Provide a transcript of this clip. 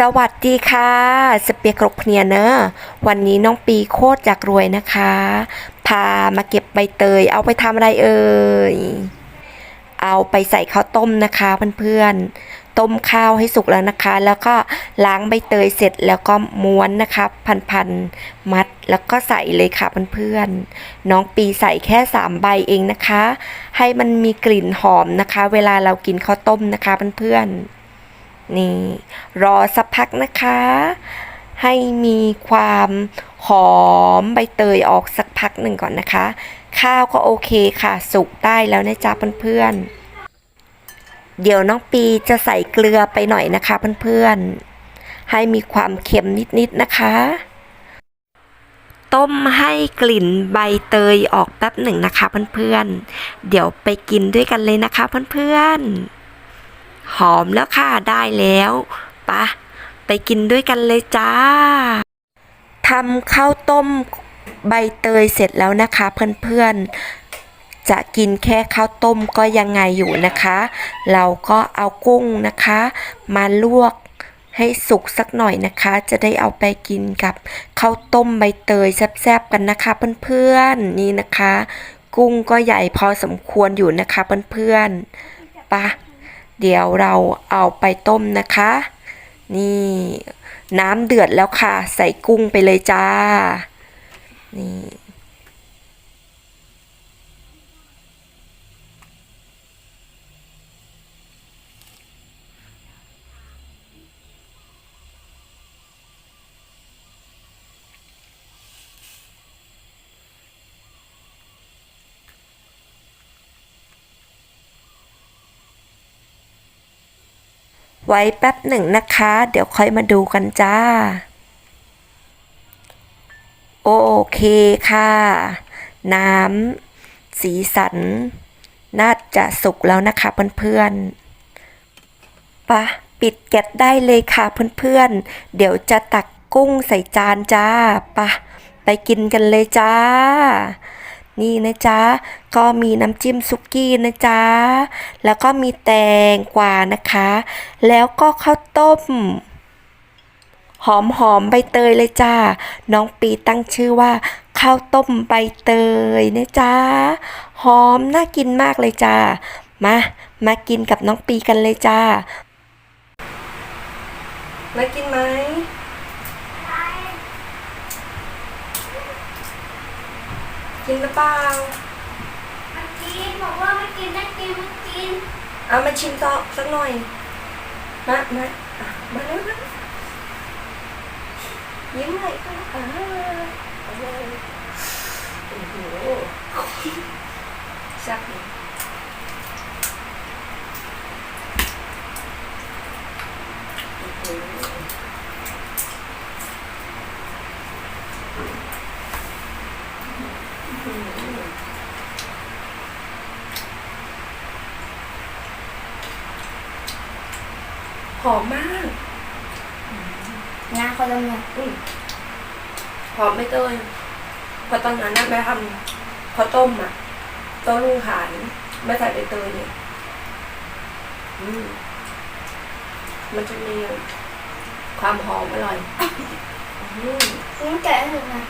สวัสดีค่ะ สเปียกรกเพนียเนอะวันนี้น้องปีโคตรอยากรวยนะคะ พามาเก็บใบเตย เอาไปทำอะไรเอ่ย เอาไปใส่ข้าวต้มนะคะเพื่อนๆ ต้มข้าวให้สุกแล้วนะคะ แล้วก็ล้างใบเตยเสร็จแล้วก็ม้วนนะคะ พันๆ มัดแล้วก็ใส่เลยค่ะเพื่อนๆ น้องปีใส่แค่สามใบเองนะคะ ให้มันมีกลิ่นหอมนะคะ เวลาเรากินข้าวต้มนะคะเพื่อนๆ นี่ รอสักพักนะคะ ให้มีความหอมใบเตยออกสักพักหนึ่งก่อนนะคะ ข้าวก็โอเคค่ะ สุกได้แล้วนะจ๊ะเพื่อนๆ เดี๋ยวน้องปีจะใส่เกลือไปหน่อยนะคะเพื่อนๆ ให้มีความเค็มนิดๆนะคะต้มให้กลิ่นใบเตยออกแป๊บหนึ่งนะคะเพื่อนๆ เดี๋ยวไปกินด้วยกันเลยนะคะเพื่อนๆ หอมแล้วค่ะได้แล้วปะไปกินด้วยกันเลยจ้าทำข้าวต้มใบเตยเสร็จแล้วนะคะเพื่อนๆ จะกินแค่ข้าวต้มก็ยังไงอยู่นะคะ เราก็เอากุ้งนะคะ มาลวกให้สุกสักหน่อยนะคะ จะได้เอาไปกินกับข้าวต้มใบเตยแซ่บๆกันนะคะเพื่อนๆนี่นะคะ กุ้งก็ใหญ่พอสมควรอยู่นะคะเพื่อนๆปะ เดี๋ยวเราเอาไปต้มนะคะ นี่น้ำเดือดแล้วค่ะ ใส่กุ้งไปเลยจ้า นี่ ไว้แป๊บหนึ่งนะคะ เดี๋ยวค่อยมาดูกันจ้า โอเคค่ะ น้ำสีสัน น่าจะสุกแล้วนะคะเพื่อนๆปะปิดแก๊สได้เลยค่ะเพื่อนๆ เดี๋ยวจะตักกุ้งใส่จานจ้าปะไปกินกันเลยจ้า นี่นะจ๊ะ ก็มีน้ำจิ้มซุกี้นะจ๊ะ แล้วก็มีแตงกวานะคะ แล้วก็ข้าวต้ม หอมหอมใบเตยเลยจ้า น้องปีตั้งชื่อว่าข้าวต้มใบเตยนะจ๊ะ หอมน่ากินมากเลยจ้า มา มากินกับน้องปีกันเลยจ้า มากินไหม กินหรือเปล่ามากินบอกว่าไม่กินไม่กินไม่กินเอามาชิมต่อสักหน่อยมามาอะมาเร็วนะยิ้มเลยค่ะอ่าเอาเลยโอ้โหแซ่บเลยโอ้โห หอมมาก งานคนละเมืองอืมหอมไม่เตยเพอตอนนั้นนะแม่ทำข้าวต้มอะต้มลุงขายไม่ใส่ใบเตยเนี่ยอืมมันจะมีความหอมอร่อยอืมคุณแกะให้หนูนะ